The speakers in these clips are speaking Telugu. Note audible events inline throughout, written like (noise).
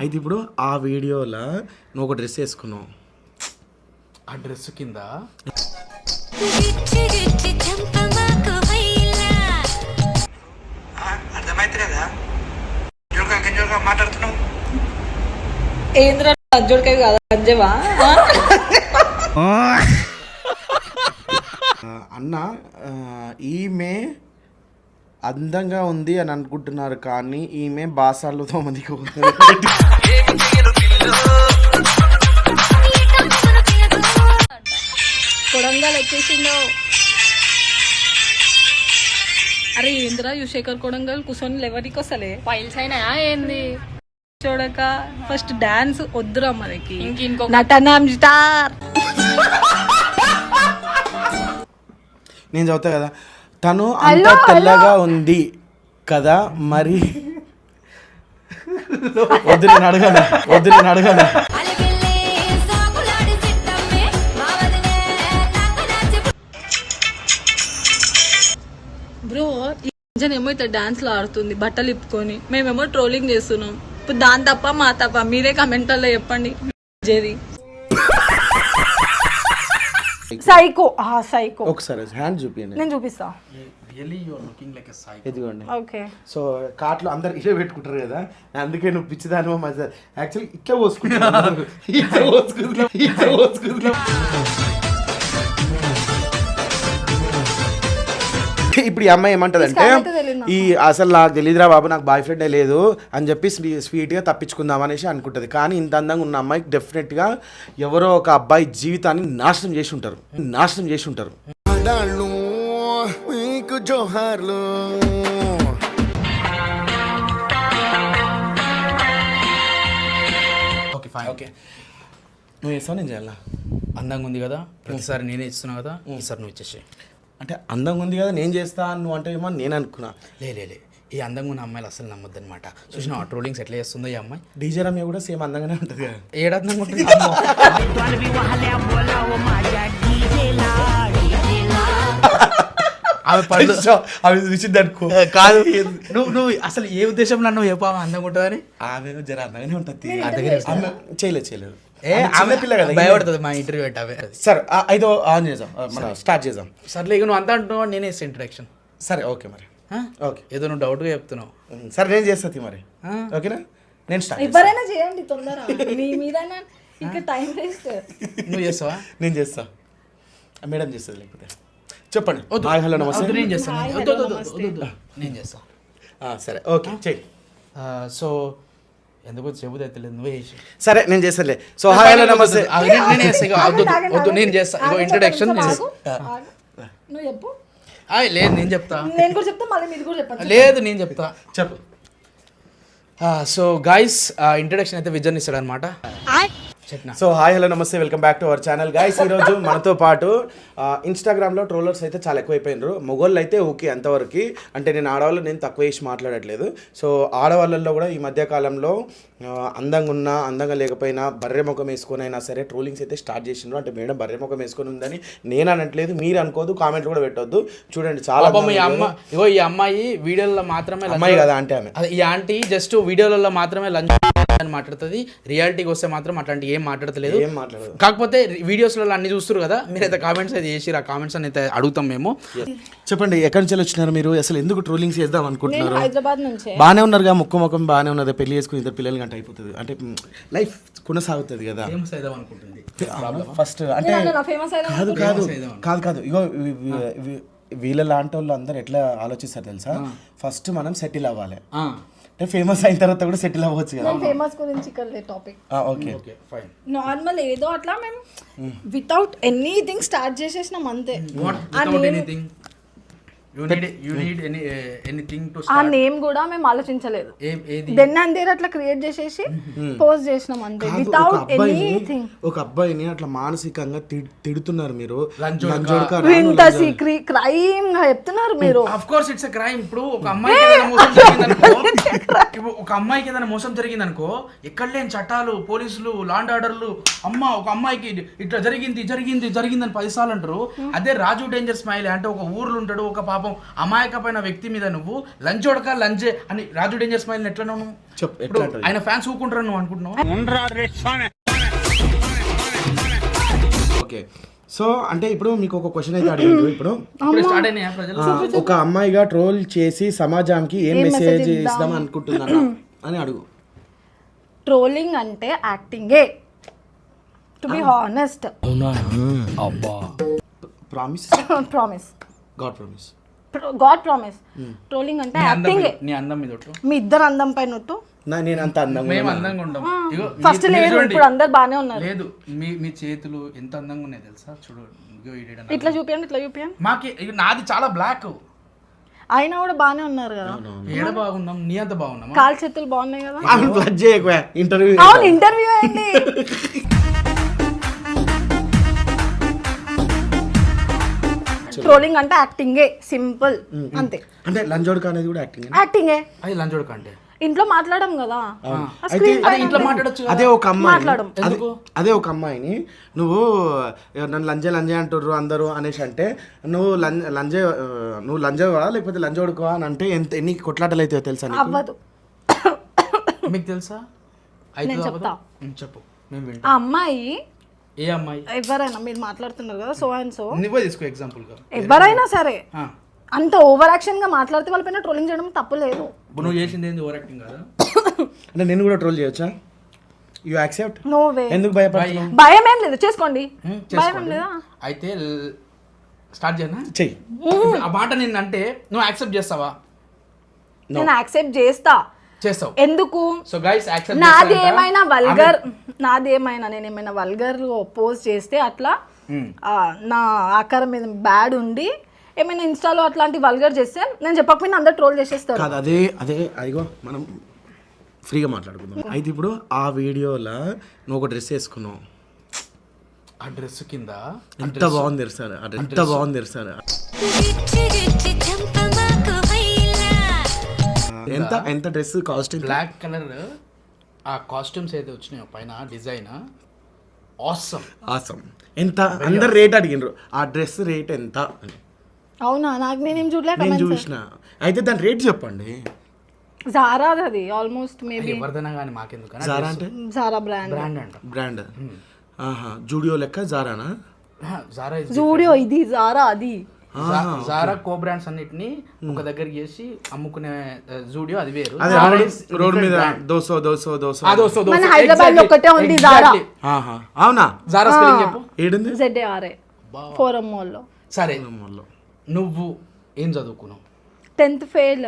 అయితే ఇప్పుడు ఆ వీడియోలో నువ్వు ఒక డ్రెస్ వేసుకున్నావు. ఆ డ్రెస్ కింద ఏంద్ర కాదు? అన్న ఈమె అందంగా ఉంది అని అనుకుంటున్నారు కానీ ఈమె బాసాలతో మందికి పోతుంది కొడంగల్ వచ్చేసిందో. అరే ఏంద్రా యుశేఖర్ కొడంగల్ కూర్చొని ఎవరికి వస్తలే? ఫైల్స్ అయినా ఏంది? చూడక ఫస్ట్ డాన్స్ వద్దురా మనకి. ఇంక నటన స్టార్ నేను చదువుతా కదా. తను అంత తెల్లగా ఉంది కదా మరి? వద్దు నేను అడగాను వద్దు నేను అడగాను బ్రో ఏమో డాన్స్లో ఆడుతుంది బట్టలు ఇప్పుకొని. మేమేమో ట్రోలింగ్ చేస్తున్నాం. ఇప్పుడు దాని తప్ప మా తప్ప మీరే కమెంట్లలో చెప్పండి. జేది. సైకో ఆ సైకో ఒకసారి హ్యాండ్ చూపించండి నేను చూపిస్తా. Really your looking like a psycho ఇదిగోండి. ఓకే. సో కార్ట్లో అందరు ఇదే పెట్టుకుంటారు కదా అందుకే నువ్వు పిచ్చిదాను మజా యాక్చువల్లీ ఇట్లా పోసుకుంటున్నావు (laughs) ఇట్లా పోసుకుంటున్నావు ఇట్లా పోసుకుంటున్నావు (laughs) ఇప్పుడు ఈ అమ్మాయి ఏమంటదంటే ఈ అసలు నాకు తెలియదురా బాబు నాకు బాయ్ ఫ్రెండే లేదు అని చెప్పి స్వీ- స్వీట్గా తప్పించుకుందాం అనేసి అనుకుంటుంది. కానీ ఇంత అందంగా ఉన్న అమ్మాయికి డెఫినెట్గా ఎవరో ఒక అబ్బాయి జీవితాన్ని నాశనం చేసి ఉంటారు. నాశనం చేసి ఉంటారు. జోహార్లు. Okay fine okay. నువ్వు చేస్తావు? నేను చేయాలా? అందంగా ఉంది కదా. ప్రతిసారి నేనే ఇస్తున్నా కదా. ఈసారి నువ్వు ఇచ్చేసి అంటే అందంగా ఉంది కదా నేను చేస్తా నువ్వు అంటే ఏమో అని నేను అనుకున్నా. లే లే లే. ఈ అందంగా ఉన్న అమ్మాయిలు అసలు నమ్మొద్దు అనమాట చూసిన ట్రోలింగ్స్ ఎట్లా చేస్తుందో ఈ అమ్మాయి? డీజే రమ్య కూడా సేమ్ అందంగానే ఉంటుంది కదా. ఏడందంగా ఉంటుంది (laughs) అమ్మో. ఆమె పళ్ళు అవి చూసింది అనుకో. కాదు. నువ్వు నువ్వు అసలు ఏ ఉద్దేశంలో నువ్వు చెప్పావు అందంగా ఉంటుందని? ఆమె జర అందంగానే ఉంటుంది. చేయలేదు చేయలేదు. ఆమె పిల్ల కదా భయపడుతుంది మా ఇంటర్వ్యూ పెట్టావే సరే ఆ, ఐదో ఆన్ చేద్దాం. మనం స్టార్ట్ చేద్దాం. సర్లే ఇక నువ్వు అంతా అంటున్నావు నేనే ఇస్తాను ఇంట్రడక్షన్ సరే ఓకే మరి. ఓకే. ఏదో నువ్వు డౌట్గా చెప్తున్నావు. సరే నేను చేస్తాను మరి. ఓకేనా? నేను స్టార్ట్ ఎవరైనా చేయండి తొందర మీ మీద ఇంకా టైం వేస్ట్ నువ్వు చేస్తావా? నేను చేస్తా. మేడం చేస్తుంది లేకపోతే. చెప్పండి. హాయ్ హలో నమస్తే. నేను చేస్తాను. నేను చేస్తా. ఆ, సరే ఓకే చెయ్యి. సో ఎందుకో చెబుతే తెలియదు నువ్వే చేసి సరే నేను చేస్తానులే. సో హాయ్ హలో నమస్తే. నేను- చేస్తా వద్దు, నేను చేస్తా. ఇగో ఇంట్రడక్షన్ నువ్వు చెప్పు. లేదు నేను చెప్తా. నేను కూడా చెప్తా మళ్ళీ మీరు కూడా చెప్పండి. లేదు నేను చెప్తా. చెప్పు. సో గాయస్ ఇంట్రడక్షన్ అయితే విజన్ ఇస్తాడు అనమాట సో హాయ్ హలో నమస్తే welcome back to our channel. Guys ఈరోజు మనతో పాటు ఇన్స్టాగ్రామ్లో ట్రోలర్స్ అయితే చాలా ఎక్కువైపోయినారు. మొగోళ్ళు అయితే ఓకే అంతవరకు. అంటే నేను ఆడవాళ్ళు నేను తక్కువ వేసి మాట్లాడట్లేదు. సో ఆడవాళ్ళల్లో కూడా ఈ మధ్య కాలంలో అందంగా ఉన్నా అందంగా లేకపోయినా బర్రె ముఖం వేసుకొని అయినా సరే ట్రోలింగ్స్ అయితే స్టార్ట్ చేసిండ్రు అంటే మేడం బర్రె ముఖం వేసుకొని ఉందని నేను అనట్లేదు మీరు అనుకోదు కామెంట్ కూడా పెట్టొద్దు. చూడండి చాలా ఈ ఇగో అమ్మాయి వీడియోలలో మాత్రమే అమ్మాయి కదా అంటే ఆమె. అదే ఈ ఆంటీ జస్ట్ వీడియోలలో మాత్రమే లంచ్ అని మాట్లాడుతుంది. రియాలిటీకి వస్తే మాత్రం అట్లాంటి ఏం మాట్లాడతలేదు. మాట్లాడదు. కాకపోతే వీడియోస్లలో అన్ని చూస్తారు కదా మీరైతే కామెంట్స్ అయితే చేసి ఆ కామెంట్స్ అని అయితే అడుగుతాం మేము. చెప్పండి ఎక్కడి నుంచి వచ్చినారు మీరు? అసలు ఎందుకు ట్రోలింగ్స్ చేద్దాం నేను అనుకుంటున్నారు హైదరాబాద్ నుంచే. బాగానే ఉన్నారుగా ముక్కు ముఖం బాగానే ఉన్నది. పెళ్ళి చేసుకుని ఇద్దరు పిల్లలు గంట అయిపోతుంది. అంటే లైఫ్ కొనసాగుతుంది కదా. ఫస్ట్ అంటే కాదు కాదు కాదు కాదు ఇగో వీ- వీళ్ళ లాంటి వాళ్ళు అందరు ఎట్లా ఆలోచిస్తారు తెలుసా? ఫస్ట్ మనం సెటిల్ అవ్వాలి. అంటే ఫేమస్ అయిన తర్వాత కూడా సెటిల్ అవ్వచ్చు కదా. ఫేమస్ గురించి ఇక్కడ topic okay okay fine normal ఏదో అట్లా మేము వితౌట్ ఎనీథింగ్ స్టార్ట్ చేసేసినాం అంతే. Anything you need you need any anything to uh name కూడా మేము ఆలోచించలేదు. ఏం ఏది? దెన్ అండ్ దేర్ అట్లా క్రియేట్ చేసేసి పోస్ట్ చేసినాం అంతే. కాదు, ఒక వితౌట్ ఎనీథింగ్ ఒక అబ్బాయిని అట్లా మానసికంగా తిడ్- తిడుతున్నారు మీరు. ఫెంటసీ క్రైమ్గా చెప్తున్నారు మీరు. ఆఫ్ కోర్స్ ఇట్స్ క్రైమ్ ఇప్పుడు ఒక అమ్మాయికి ఏదైనా మోసం జరిగిందనుకో ఇప్పుడు ఒక అమ్మాయికి ఏదైనా మోసం జరిగిందనుకో ఎక్కడ లేని చట్టాలు పోలీసులు లాండ్ ఆర్డర్లు అమ్మ ఒక అమ్మాయికి ఇట్లా జరిగింది జరిగింది జరిగిందని పది సార్లు అంటారు అదే రాజు డేంజర్ స్మైల్ అంటే ఒక ఊర్లో ఉంటాడు ఒక పాపం అమాయకమైన వ్యక్తి మీద నువ్వు లంచ్ ఉడక లంచే అని రాజు డేంజర్ స్మైల్ ఎట్లా నువ్వు? ఆయన ఫ్యాన్స్ ఊకుంటారు నువ్వు అనుకుంటున్నావు? ఓకే. సో అంటే ఇప్పుడు మీకు ఒక క్వశ్చన్ అయితే అడిగిండు ఇప్పుడు. ఒక అమ్మాయిగా ట్రోల్ చేసి సమాజానికి ఏం మెసేజ్ ఇద్దాం అనుకుంటున్నాను (clears throat) అని అడుగు. ట్రోలింగ్ అంటే యాక్టింగే. To be honest. Promise. (laughs) Promise. God promise. God promise. Trolling అంటే అందం యాక్టింగే. మీద- నీ అందం మీద ఒట్టు. మీ ఇద్దరు అందం పైన ఒట్టు. నా నేను అంత అందంగా మేము? అందంగా ఉండం ఇగో మీ- ఫస్ట్ లేదు చూడండి. ఇప్పుడు అందరు బాగానే ఉన్నారు. లేదు మీ మీ చేతులు ఎంత అందంగా ఉన్నాయి తెలుసా? చూడు ఇగో ఈడ ఈడ నా- ఇట్లా చూపియండి ఇట్లా చూపియండి. మాకి ఇగో నాది చాలా బ్లాక్. అయినా కూడా బాగానే ఉన్నారు కదా. ఏడ బాగున్నాం? నీ అంత బాగున్నామా? కాలు చేతులు బాగున్నాయి కదా. ప్లగ్ చేయకు ఇంటర్వ్యూ అవును ఇంటర్వ్యూ అయింది ట్రోలింగ్ అంటే యాక్టింగే సింపుల్ అంతే. అంటే లంజోడ్క అనేది కూడా యాక్టింగ్ యాక్టింగే అది లంచోడు కంటే. ఇంట్లో మాట్లాడడం కదా. అయితే ఇంట్లో మాట్లాడొచ్చు అదే ఒక అమ్మాయి మాట్లాడం. అదే అదే ఒక అమ్మాయిని. నువ్వు "ఏ, నన్ను లంజే లంజే అంటుర్రు అందరూ అనేసి అంటే నువ్వు లం- లంజే నువ్వు లంజవా లేకపోతే లంజోడుకోవా అని అంటే ఎంత ఎన్ని కొట్లాటలు అవుతాయో తెలుసా? అవ్వదు. మీకు తెలుసా? అయితే నేను? చెప్తా. చెప్పు. ఆ వింటాం. అమ్మాయి ఏ అమ్మాయి? ఎవరైనా మీరు మాట్లాడుతున్నారు కదా సో అండ్ సో. నువ్వే తీసుకో ఎగ్జాంపుల్గా. ఎవరైనా సరే. అంత ఓవర్ యాక్షన్గా మాట్లాడితే వాళ్ళ పైన ట్రోలింగ్ చేయడం తప్పు లేదు. ఇప్పుడు నువ్వు చేసింది ఏంది ఓవర్ యాక్టింగ్ కదా? అంటే నేను కూడా ట్రోల్ చేయొచ్చా? యూ యాక్సెప్ట్ నో వే ఎందుకు భయపడుతున్నావు? భయం. ఏం లేదు. చేసుకోండి. భయం ఏం లేదా? అయితే స్టార్ట్ చేయనా? చెయ్యి. ఆ మాట నేను అంటే నువ్వు యాక్సెప్ట్ చేస్తావా? నేను యాక్సెప్ట్ చేస్తా. చేస్తావు. ఎందుకు? సో గైస్ యాక్సెప్ట్ నాది ఏమైనా వల్గర్ నాది ఏమైనా నేను ఏమైనా వల్గర్ పోస్ట్ చేస్తే అట్లా ఆ, నా ఆకారం మీద బ్యాడ్ ఉండి ఏమైనా ఇన్స్టాలో అట్లాంటి వల్గర్ చేస్తే నేను చెప్పకపోయినా అందరు ట్రోల్ చేసేస్తారు. కాదు అదే అదే అదిగో మనం ఫ్రీగా మాట్లాడుకుందాం. అయితే ఇప్పుడు ఆ వీడియోలో నువ్వు ఒక డ్రెస్ వేసుకున్నావు. ఆ డ్రెస్ కింద? ఎంత బాగుంది తెరుస్తారు ఎంత బాగుంది వైలా ఎంత ఎంత డ్రెస్ కాస్ట్ బ్లాక్ కలర్ ఆ కాస్ట్యూమ్స్ అయితే వచ్చినాయో పైన డిజైన్ ఆసమ్ ఆసం ఎంత? అందరు రేట్ అడిగినరు. ఆ డ్రెస్ రేట్ ఎంత? అని. అవునా? నాకు నేనేం చూడలే నేను comments. చూసిన. అయితే దాని రేట్ చెప్పండి. జారా అది ఆల్మోస్ట్ మేబీ ఎవరిదైనా కానీ మాకెందుకు జారా అంటే? జారా బ్రాండ్ బ్రాండ్ అంట. బ్రాండ్ ఆహా జూడియో లెక్క జారానా జారా జూడియో ఇది జారా అది. జారా కో బ్రాండ్స్ అన్నిటిని ఒక దగ్గరికి చేసి అమ్ముకునే జూడియో అది వేరు. అదే రోడ్ is రోడ్ మీద brand. దోసో దోసో దోసో. ఆ, దోసో, దోసో. మన హైదరాబాద్లో Exactly. ఉంది Exactly. ఆహా. అవునా? జారా స్పెల్లింగ్ చెప్పు. ఏడుంది? జెడ్ఏఆర్ఏ ఫోరం మాల్లో సరే. నువ్వు ఏం చదువుకున్నావు? Tenth fail.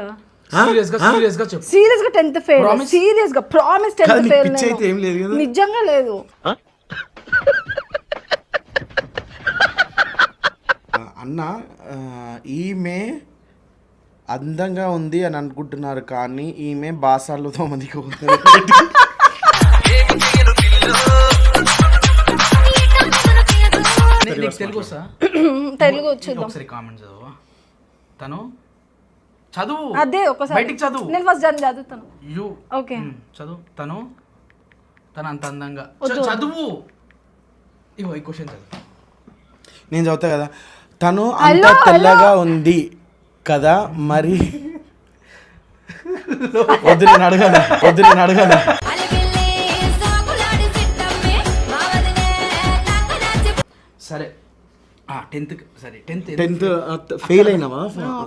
సీరియస్గా సీరియస్గా చెప్పు. సీరియస్గా టెన్త్ ఫెయిల్. సీరియస్గా ప్రామిస్ టెన్త్ ఫెయిల్ అయితే ఏం లేదు కదా? నిజంగా లేదు. అన్న ఈమె అందంగా ఉంది అని అనుకుంటున్నారు కానీ ఈమె బాసార్లతో మందికి తెలుగు వస్తా తెలుగు ఒకసారి కామెంట్ చదువు తను? చదువు. అదే ఒకసారి. బయటికి చదువు. నేను ఫస్ట్ దాన్ని చదువుతాను. యు. ఓకే. చదువు. తను? తను అంత అందంగా. చదువు. ఇగో ఈ క్వశ్చన్ చదువు. నేను చదువుతా కదా. తను అంత. తెల్లగా ఉంది కదా మరి వద్దు నేను అడగను. వద్దు నేను అడగను. సరే. టెన్త్ సరే టెన్త్ టెన్త్ ఫెయిల్ అయినావా?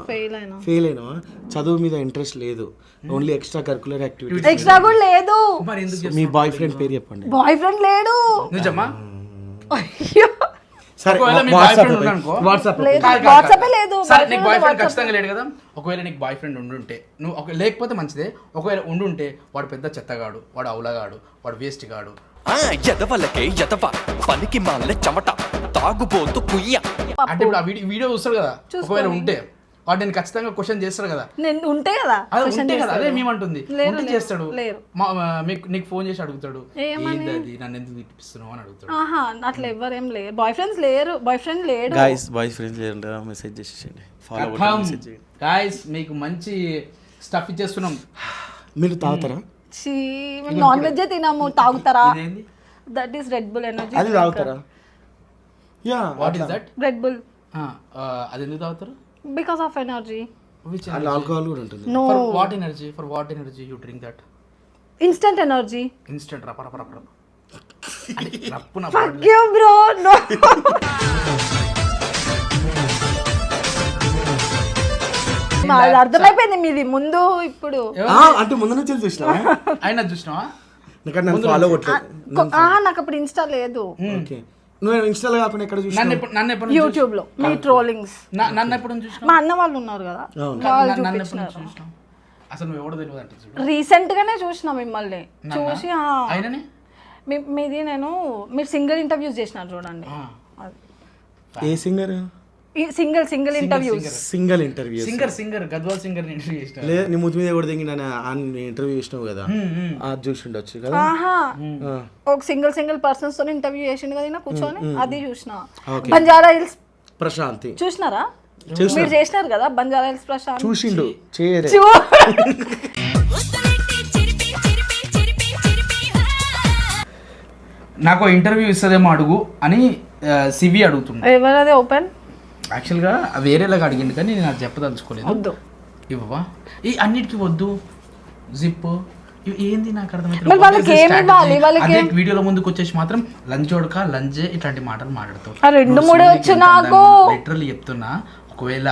ఫెయిల్ అయినా. ఫెయిల్ అయినావా? చదువు మీద ఇంట్రెస్ట్ లేదు. Only extra extracurricular activity extra లేదు. మరి ఎందుకు మీ బాయ్ ఫ్రెండ్ పేరు చెప్పండి. బాయ్ ఫ్రెండ్ లేడు. నిజమా? అయ్యో. సరే వాట్సాప్? వాట్సాప్ లేదు వాట్సాప్. లేదు. సరే నీకు బాయ్ ఫ్రెండ్. ఖచ్చితంగా లేడు కదా? ఒకవేళ నీకు బాయ్ ఫ్రెండ్ ఉండుంటే నువ్వు ఒక లేకపోతే మంచిదే. ఒకవేళ ఉండుంటే వాడు పెద్ద చెత్తగాడు వాడు అవులగాడు వాడు వేస్ట్ గాడు. ఎదవలకే ఎదవ పనికి మాల చెమట తాగుబోతు కుయ్య. అంటే ఇప్పుడు ఆ వీడియో వీడియో చూస్తాడు కదా ఒకవేళ ఉంటే వాడు నేను ఖచ్చితంగా క్వశ్చన్ చేస్తాడు కదా. నేను ఉంటే కదా అదే ఉంటే కదా అదే. మేమంటుంది. లేరు, ఉంటే లేరు, చేస్తాడు. లేరు. మా- మా- మీకు నీకు ఫోన్ చేసి అడుగుతాడు? ఏంది అది నన్ను ఎందుకు తిప్పిస్తున్నావు అని అడుగుతాడు. ఆహా అట్లా ఎవ్వరేం లేరు. బాయ్ ఫ్రెండ్స్ లేరు బాయ్ ఫ్రెండ్ లేడు. గాయస్ బాయ్ ఫ్రెండ్స్ లేదంటే మెసేజ్ చేసేయండి ఫాలో మెసేజ్ చేయండి. గాయస్ మీకు మంచి స్టఫ్ ఇచ్చేస్తున్నాం. (sighs) మీరు తాగుతారా? మేము నాన్ వెజ్ తినము తాగుతారా? ఇదేంది? That is Red Bull energy అది తాగుతారా? Yeah what is that Red Bull అది ఎందుకు తాగుతారు? బికాస్ ఆఫ్ ఎనర్జీ విచ్ అందులో ఆల్కహాల్ కూడా ఉంటుంది. No for what energy for what energy you drink that instant energy instant రప రప రప రప. అంటే రప్పున ఫక్ యూ బ్రో నో అది అర్థమైపోయింది మీది. ముందు ఇప్పుడు ఆ, అంటే ముందు నుంచి చూసినావా? అయినా చూసినావా? ఫాలో నాకు అప్పుడు ఇన్స్టా లేదు. ఓకే. నువ్వు ఇన్స్టాలో కాకుండా ఎక్కడ యూట్యూబ్లో. మీ ట్రోలింగ్స్ నన్ను ఎప్పుడు చూసినావు? మా అన్న వాళ్ళు ఉన్నారు కదా. అవును. వాళ్ళు అసలు నువ్వు ఎవడో తెలియదు అంటే చూడు. రీసెంట్ గానే చూసిన మిమ్మల్ని. చూసి ఆ, అయిననే మీ- మీది నేను మీరు సింగిల్ ఇంటర్వ్యూస్ చేసినారు చూడండి. ఆ. ఏ singer? Single single interviews single interview singer singer Gadwal singer interview చేసిన లేదు నీ ముద్దు మీద కూడా దిగి నన్ను ఇంటర్వ్యూ చేసినావు కదా? అది చూసి ఉండొచ్చు కదా? ఆహా. ఆ. ఒక సింగిల్ సింగిల్ పర్సన్స్తో ఇంటర్వ్యూ చేసిండు కదా కూర్చొని? అది చూసిన. బంజారా హిల్స్. ప్రశాంతి. చూసినారా? మీరు చేసినారు కదా బంజారా హిల్స్ ప్రశాంత్? చూసిండు. చేయలే. చూ- ఉత్తరెట్టి చిరిపి చిరిపి చిరిపి చిరిపి నాకు ఇంటర్వ్యూ ఇస్తుందేమో అడుగు అని సివి అడుగుతున్నా ఎవరది ఓపెన్? యాక్చువల్గా వేరేలాగా అడిగిండు కానీ నేను అది చెప్పదలుచుకోలేదు. వద్దు. ఇవ్వవా? ఈ అన్నిటికీ వద్దు. జిప్ ఏంది నాకు అర్థమైతే వీడియోలో ముందుకు వచ్చేసి మాత్రం లంచ్ ఉడక లంచ్ ఇట్లాంటి మాటలు మాట్లాడతావు. రెండు మూడే వచ్చు నాకు. లిటరల్లీ చెప్తున్నా ఒకవేళ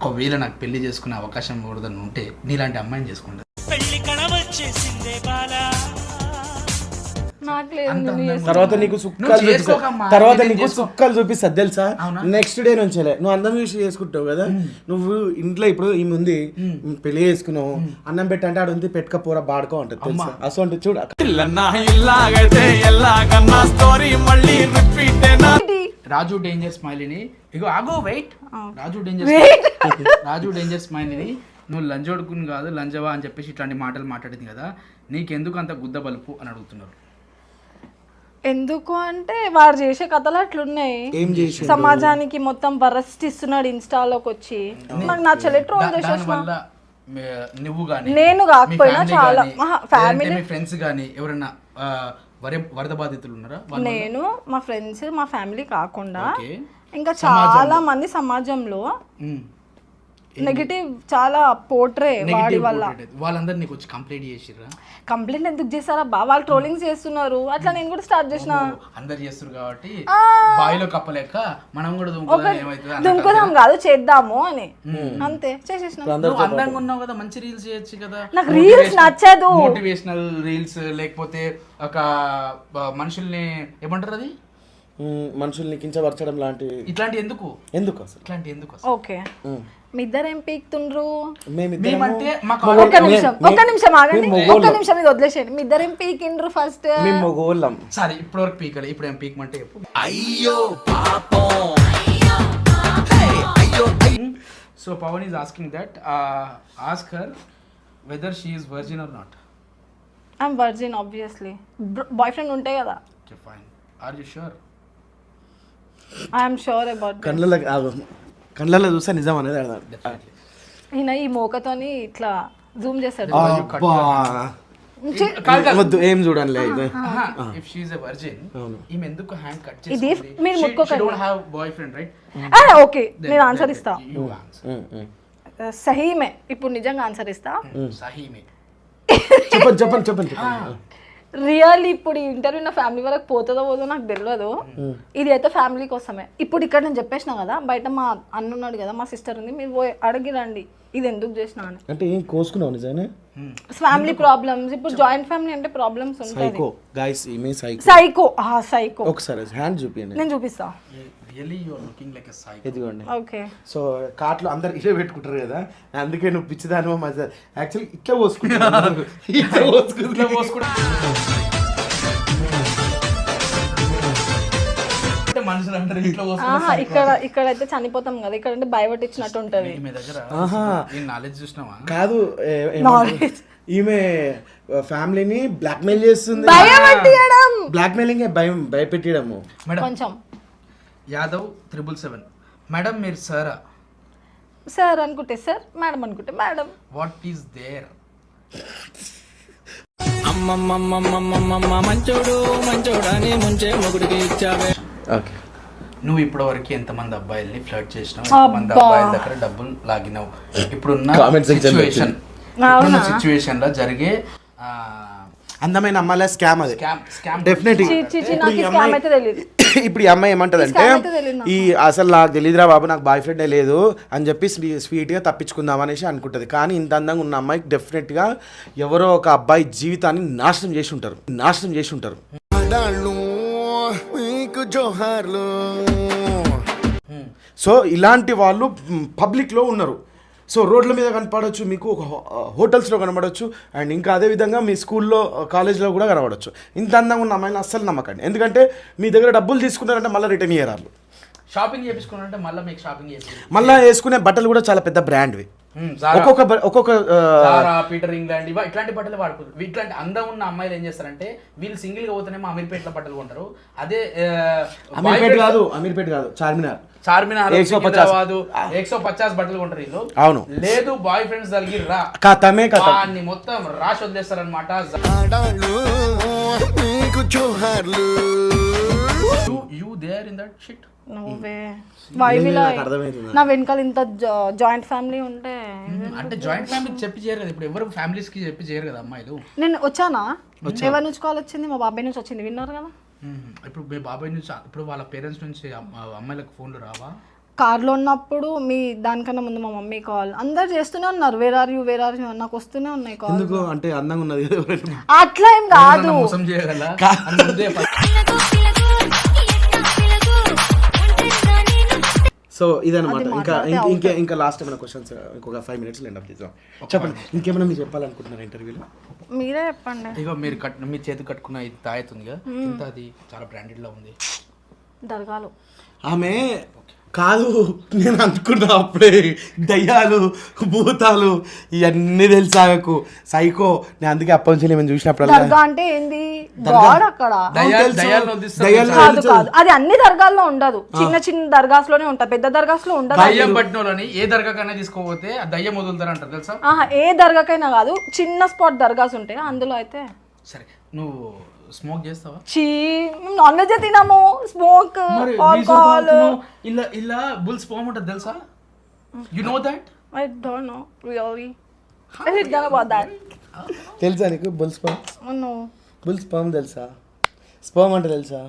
ఒకవేళ నాకు పెళ్ళి చేసుకునే అవకాశం కూడదని ఉంటే నీలాంటి అమ్మాయిని చేసుకుంటా. లేదు అంత నేను అందంగా తర్వాత నీకు సుక్కలు నువ్వు తర్వాత నీకు. సుక్కలు చూపిస్తా తెలుసా? నెక్స్ట్ డే నుంచి నువ్వు అందం చూసి చేసుకుంటావు కదా? నువ్వు ఇంట్లో ఇప్పుడు ఈ ముందు పెళ్ళి చేసుకున్నావు. అన్నం పెట్టంటే ఆడ ఉంది పెట్టుకపోరా బాడుకో అంటది తెలుసా? అసలు అంటే చూడ? రాజు డేంజర్ స్మైలీని ఇగో ఆగో wait Raju danger Raju danger స్మైలీని నువ్వు లంచ్ వడుకుని కాదు లంజవా అని చెప్పేసి ఇట్లాంటి మాటలు మాట్లాడింది కదా. నీకెందుకు అంత గుద్ద బలుపు అని అడుగుతున్నారు? ఎందుకు అంటే వాడు చేసే కథలు అట్లున్నాయి. ఏం చేసి సమాజానికి మొత్తం బరస్ట్ ఇస్తున్నాడు ఇన్స్టాలోకి వచ్చి. నాకు నచ్చలే ట్రోల్ చేసేసిన. నువ్వు కానీ నేను కాకపోయినా చాలా ఫ్యామిలీ మీ ఫ్రెండ్స్ కానీ ఎవరైనా వరద బాధితులు ఉన్నారా? నేను మా ఫ్రెండ్స్ మా ఫ్యామిలీ కాకుండా. ఇంకా చాలా మంది సమాజంలో. నెగిటివ్ చాలా పోట్రే వాడి వల్ల. వాళ్ళందరూ నీకు వచ్చి కంప్లైంట్ చేసిర్రా? కంప్లైంట్ ఎందుకు చేశారా? బా వాళ్ళు ట్రోలింగ్ చేస్తున్నారు. అట్లా నేను కూడా స్టార్ట్ చేసిన. అందరు చేస్తారు కాబట్టి బావిలో కప్పలేక మనం కూడా దుంకుదాం కాదు చేద్దాము అని. అంతే చేసేసిన. అందంగా ఉన్నావు కదా మంచి రీల్స్ చేయొచ్చు కదా. నాకు reels నచ్చదు. మోటివేషనల్ రీల్స్ లేకపోతే ఒక మనుషుల్ని ఏమంటారు అది? మనుషుల్ని కించపరచడం లాంటివి. ఇట్లాంటి ఎందుకు? ఎందుకు అసలు? ఇట్లాంటి ఎందుకు? ఓకే. మీ ఇద్దరు ఏం పీక్తుండ్రు? మేమంటే నిమిషం ఒక్క నిమిషం ఆగండి మగోళ్ళం. నిమిషం ఇది వదిలేసేయండి. మీ ఇద్దరు ఏం పీకిండ్రు ఫస్ట్ మేము మగోళ్ళం. సరే ఇప్పటి వరకు పీకలే ఇప్పుడు ఏం పీకమంటే చెప్పు. So Pavan is asking that ask her whether she is virgin or not I'm virgin obviously boyfriend ఉంటాయి కదా. Fine are you sure I'm sure about కళ్ళలో ఆగు. కళ్ళలో చూస్తే నిజం అనేది అర్థం. ఈయన ఈ మోకతోని ఇట్లా జూమ్ చేస్తాడు. వద్దు ఏం చూడండి ఇది. If she is a virgin అవును. ఈమె ఎందుకు హ్యాండ్ కట్ ఇది చేస్తుంది? మీరు ముట్టుకోకండి. Don't have boyfriend right okay నేను ఆన్సర్ ఇస్తా. సహీమే ఇప్పుడు నిజంగా ఆన్సర్ ఇస్తా. సహీ మే చెప్పండి చెప్పండి చెప్పండి చెప్పండి రియల్ ఇప్పుడు ఈ ఇంటర్వ్యూ నా ఫ్యామిలీ వరకు పోతుందో పోదో నాకు తెలియదు ఇది అయితే ఫ్యామిలీ కోసమే. ఇప్పుడు ఇక్కడ నేను చెప్పేసిన కదా బయట మా అన్న ఉన్నాడు కదా మా సిస్టర్ ఉంది మీరు పోయి అడిగి రండి ఇది ఎందుకు చేసిన అని. అంటే ఏం కోసుకున్నావు నిజానే ఫ్యామిలీ ప్రాబ్లమ్స్ ఇప్పుడు జాయింట్ ఫ్యామిలీ అంటే ప్రాబ్లమ్స్ ఉంటాయి. సైకో ఈమె సైకో సైకో ఆ సైకో ఒకసారి హ్యాండ్ చూపించండి నేను చూపిస్తా. Really you are looking like a psycho ఎదిగోండి okay so కార్ట్లో అందరు ఇదే పెట్టుకుంటారు కదా. అందుకే నువ్వు పిచ్చిదాను మజా యాక్చువల్లీ ఇట్లా పోసుకుంటావు (laughs) ఇట్లా పోసుకుంటా అంటే మనుషులు అంటారు ఇంట్లో ఇక్కడ ఇక్కడ అయితే చనిపోతాం కదా. ఇక్కడ అంటే భయపట్టించినట్టు ఉంటది మీ దగ్గర? ఆహా. నాలెడ్జ్ చూసినావా? కాదు ఏ- ఏమంటారు? ఈమె ఫ్యామిలీని బ్లాక్మెయిల్ చేస్తుంది. భయపట్టియడం బ్లాక్మెయిలింగ్ భయం భయపెట్టడము మేడం కొంచెం. యాదవ్ త్రిబుల్ సెవెన్ మేడం మీరు సారా సార్ అనుకుంటే సార్ మేడం అనుకుంటే madam what is there okay నువ్వు ఇప్పటి వరకు ఎంతమంది అబ్బాయిల్ని ఫ్లర్ట్ చేసినావు? ఎంతమంది అబ్బా. అబ్బాయిల దగ్గర డబ్బులు లాగినావు? ఇప్పుడున్న సిచ్యువేషన్? ఇప్పుడున్న సిచ్యువేషన్లో జరిగే అందమైన అమ్మాయిల స్కామ్ అది. స్కామ్ స్కామ్ డెఫినెట్ (laughs) ఇప్పుడు ఈ అమ్మాయి ఏమంటదంటే ఈ అసలు నాకు తెలియదురా బాబు నాకు బాయ్ ఫ్రెండే లేదు అని చెప్పి స్వీ- స్వీట్గా తప్పించుకుందాం అనేసి అనుకుంటుంది. కానీ ఇంత అందంగా ఉన్న అమ్మాయికి డెఫినెట్గా ఎవరో ఒక అబ్బాయి జీవితాన్ని నాశనం చేసి ఉంటారు. నాశనం చేసి ఉంటారు. ఆడాళ్ళు మీకు జోహార్లు. సో ఇలాంటి వాళ్ళు పబ్లిక్లో ఉన్నారు. సో రోడ్ల మీద కనపడవచ్చు మీకు ఒక హో- హోటల్స్లో కనపడవచ్చు అండ్ ఇంకా అదే విధంగా మీ స్కూల్లో కాలేజ్లో కూడా కనపడవచ్చు ఇంత అందంగా ఉన్న అమ్మాయిని అస్సలు నమ్మకండి. ఎందుకంటే మీ దగ్గర డబ్బులు తీసుకున్నారంటే మళ్ళీ రిటర్న్ ఇయ్యరు షాపింగ్ చేపించుకున్నారంటే మళ్ళీ మీకు షాపింగ్ చేసి మళ్ళీ వేసుకునే బట్టలు కూడా చాలా పెద్ద బ్రాండ్వి. ఒక్కొక్క ఒక్కొక్క పీటర్ ఇంగ్లాండ్ ఇట్లాంటి బట్టలు వాడుకుంటారు. ఇట్లాంటి అందం ఉన్న అమ్మాయిలు ఏం చేస్తారంటే వీళ్ళు సింగిల్గా పోతేనేమో అమీర్పేటలో బట్టలు కొంటారు. అదే అమీర్పేట్ కాదు అమీర్పేట్ కాదు చార్మినార్. చార్మినార్ 150 సికింద్రాబాద్ ఎక్సో పచాస్ బట్టలు కొంటారు వీళ్ళు. అవును. లేదు బాయ్ ఫ్రెండ్స్ కలిగి రా కథమే కథ మొత్తం రాసి వదిలేస్తారనమాట you there in that shit నువ్వే. వైవిలా. నా వెనకాల ఇంత జాయింట్ ఫ్యామిలీ ఉంటే అంటే జాయింట్ ఫ్యామిలీ చెప్పి చేయరు కదా ఇప్పుడు ఎవరు ఫ్యామిలీస్కి చెప్పి చేయరు కదా అమ్మాయిలు? నేను వచ్చానా? ఎవరి నుంచి కాల్ వచ్చింది? మా బాబాయ్ నుంచి వచ్చింది. విన్నారు కదా. ఇప్పుడు మీ బాబాయ్ నుంచి ఇప్పుడు వాళ్ళ పేరెంట్స్ నుంచి అమ్మ- అమ్మాయిలకు ఫోన్లు రావా? కార్లో ఉన్నప్పుడు మీ దానికన్నా ముందు మా మమ్మీ కాల్. అందరు చేస్తూనే ఉన్నారు. Where are you where are you నాకు వస్తూనే ఉన్నాయి కాల్ ఎందుకు అంటే అందంగా ఉన్నది. అట్లా ఏం కాదు. సో ఇదన్నమాట. అది ఇంకా ఇంక- ఇంకా ఇంకా లాస్ట్ ఏమైనా క్వశ్చన్స్ ఇంకొక ఫైవ్ మినిట్స్ ఎండ్ అప్ చేద్దాం. చెప్పండి ఇంకేమైనా మీరు చెప్పాలనుకుంటున్నారు ఇంటర్వ్యూలో మీరే చెప్పండి. ఇగో మీరు కట్ మీ చేతి కట్టుకున్న ఇది తాయెత్తు ఉంది కదా ఇంత అది చాలా బ్రాండెడ్లో ఉంది. దర్గాలు. ఆమె కాదు నేను అనుకున్నా అప్పుడే దయ్యాలు భూతాలు ఇవన్నీ తెలుసు ఆమెకు. సైకో నేను అందుకే అప్పంచి నేను చూసినప్పుడు అంటే ఏంది? గాడ్ అక్కడ దయ్యాలు? కాదు కాదు. అది అన్ని దర్గాల్లో ఉండదు. చిన్న చిన్న దర్గాస్లోనే ఉంటాయి పెద్ద దర్గాస్లో ఉండదు. దయ్యం ఏ దర్గాకైనా తీసుకోపోతే ఆ దయ్యం వదులుతారు అంటారు తెలుసా? ఆహా ఏ దర్గాకైనా కాదు. చిన్న స్పాట్ దర్గాస్ ఉంటాయి అందులో అయితే? సరే నువ్వు స్మోక్ చేస్తావా? చీ నాన్ వెజ్ తినము. Smoke alcohol. ఇలా ఇలా బుల్ స్పామ్ ఉంటుంది తెలుసా? You know that I don't know really I know about that తెలుసా నీకు bull spam no bull spam తెలుసా? స్పమ్ అంటే తెలుసా?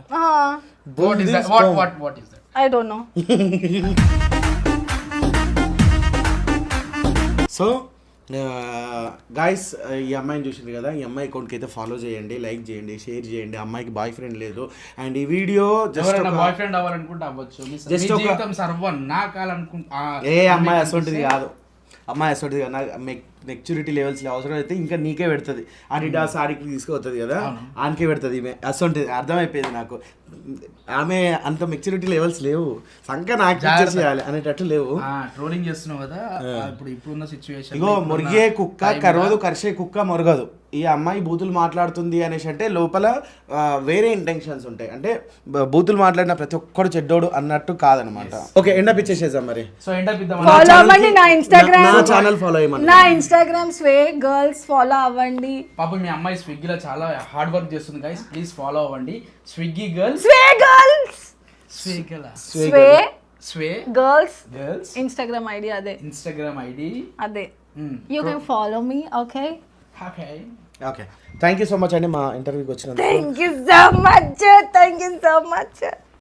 What is that what what what is that I don't know so guys ఈ అమ్మాయిని చూసింది కదా? ఈ అమ్మాయి అకౌంట్కి అయితే ఫాలో చేయండి లైక్ చేయండి షేర్ చేయండి. అమ్మాయికి బాయ్ ఫ్రెండ్ లేదు. అండ్ ఈ వీడియో జస్ట్ బాయ్ ఫ్రెండ్ అవ్వాలనుకుంటే అవ్వచ్చు. జీవితం సర్వం నా కాలనుకుంటా ఏ అమ్మాయి అసొంటిది కాదు. అమ్మాయి అసొంటిది కాదు. నాకు మెచ్యూరిటీ లెవెల్స్ అవసరం అయితే ఇంకా నీకే పెడుతుంది. అడిడాస్ ఆడికి తీసుకుపోతుంది కదా? ఆనికే పెడుతుంది ఈమె. అసొంటిది అర్థమైపోయింది నాకు. ఆమె అంత మెచ్యూరిటీ లెవెల్స్ లేవు. సంక నాకు జాగ్రత్త. చేయాలి అనేటట్టు లేవు. ట్రోలింగ్ చేస్తున్నావు కదా ఇప్పుడు ఇప్పుడున్న సిచ్యువేషన్ ఇగో మురిగే కుక్క కరోదు కరిసే కుక్క మొరగదు. ఈ అమ్మాయి బూతులు మాట్లాడుతుంది అనేసి అంటే లోపల వేరే ఇంటెన్షన్స్ ఉంటాయి. అంటే బూతులు మాట్లాడిన ప్రతి ఒక్కడు చెడ్డోడు అన్నట్టు కాదనమాట. ఓకే ఎండ పిచ్చేసేద్దాం మరి. సో ఎండ్ ఫాలో అవ్వండి నా ఇన్స్టాగ్రామ్ నా ఛానల్ ఫాలో అయ్యమన్నా నా ఇన్స్టాగ్రామ్ స్వే గర్ల్స్ ఫాలో అవ్వండి. పాప మీ అమ్మాయి స్విగ్గీలో చాలా హార్డ్ వర్క్ చేస్తుంది గైస్ ప్లీజ్ ఫాలో అవ్వండి. Swiggy girls స్వే girls స్వే స్వే girls girls Instagram ID అదే ఇన్స్టాగ్రామ్ ఐడి అదే you can follow me okay okay okay thank you so much అండి మా ఇంటర్వ్యూకి వచ్చినందుకు. Thank you so much thank you so much